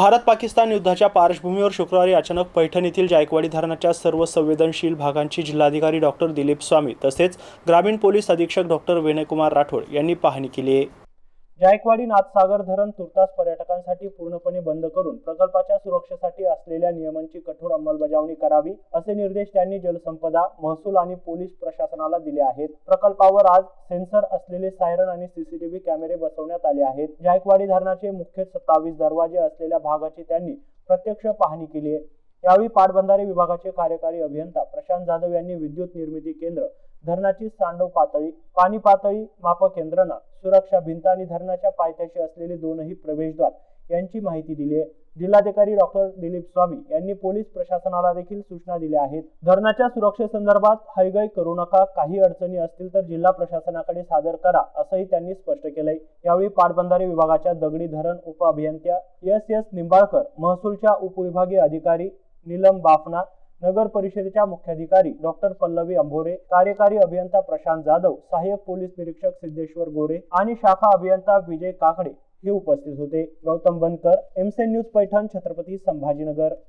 भारत पाकिस्तान युद्धाच्या पार्श्वभूमीवर शुक्रवारी अचानक पैठण येथील जायकवाडी धरणाच्या सर्व संवेदनशील भागांची जिल्हाधिकारी डॉक्टर दिलीप स्वामी तसेच ग्रामीण पोलीस अधीक्षक डॉक्टर विनयकुमार राठोड यांनी पाहणी केली आहे. जायकवाडी नाथसागर धरण तुर्तास पर्यटकांसाठी पूर्णपणे बंद करून प्रकल्पाच्या सुरक्षेसाठी असलेल्या नियमांची कठोर अंमलबजावणी करावी असे निर्देश त्यांनी जलसंपदा महसूल आणि पोलीस प्रशासनाला दिले आहेत. प्रकल्पावर आज सेन्सर असलेले सायरन आणि सीसीटीव्ही कॅमेरे बसवण्यात आले आहेत. जायकवाडी धरणाचे मुख्य सत्तावीस दरवाजे असलेल्या भागाची त्यांनी प्रत्यक्ष पाहणी केली आहे. यावेळी पाटबंधारे विभागाचे कार्यकारी अभियंता प्रशांत जाधव यांनी विद्युत निर्मिती केंद्र धरणाची सांडव पातळी पाणी पातळी मापक यंत्रणा सुरक्षा भिंत आणि धरणाच्या पायथ्याशी असलेले दोनही प्रवेशद्वार यांची माहिती दिली आहे. जिल्हाधिकारी डॉक्टर दिलीप स्वामी यांनी पोलीस प्रशासनाला देखील सूचना दिल्या आहेत. धरणाच्या सुरक्षेसंदर्भात हयगय करू नका काही अडचणी असतील तर जिल्हा प्रशासनाकडे सादर करा असंही त्यांनी स्पष्ट केलंय. यावेळी पाटबंधारे विभागाच्या दगडी धरण उपअभियंत्या एस एस निंबाळकर महसूलच्या उपविभागीय अधिकारी नीलम बाफना नगर परिषदेच्या मुख्याधिकारी डॉक्टर पल्लवी अंभोरे कार्यकारी अभियंता प्रशांत जाधव सहाय्यक पोलीस निरीक्षक सिद्धेश्वर गोरे आणि शाखा अभियंता विजय काकडे हे उपस्थित होते. गौतम बनकर एमसेन न्यूज पैठण छत्रपती संभाजीनगर.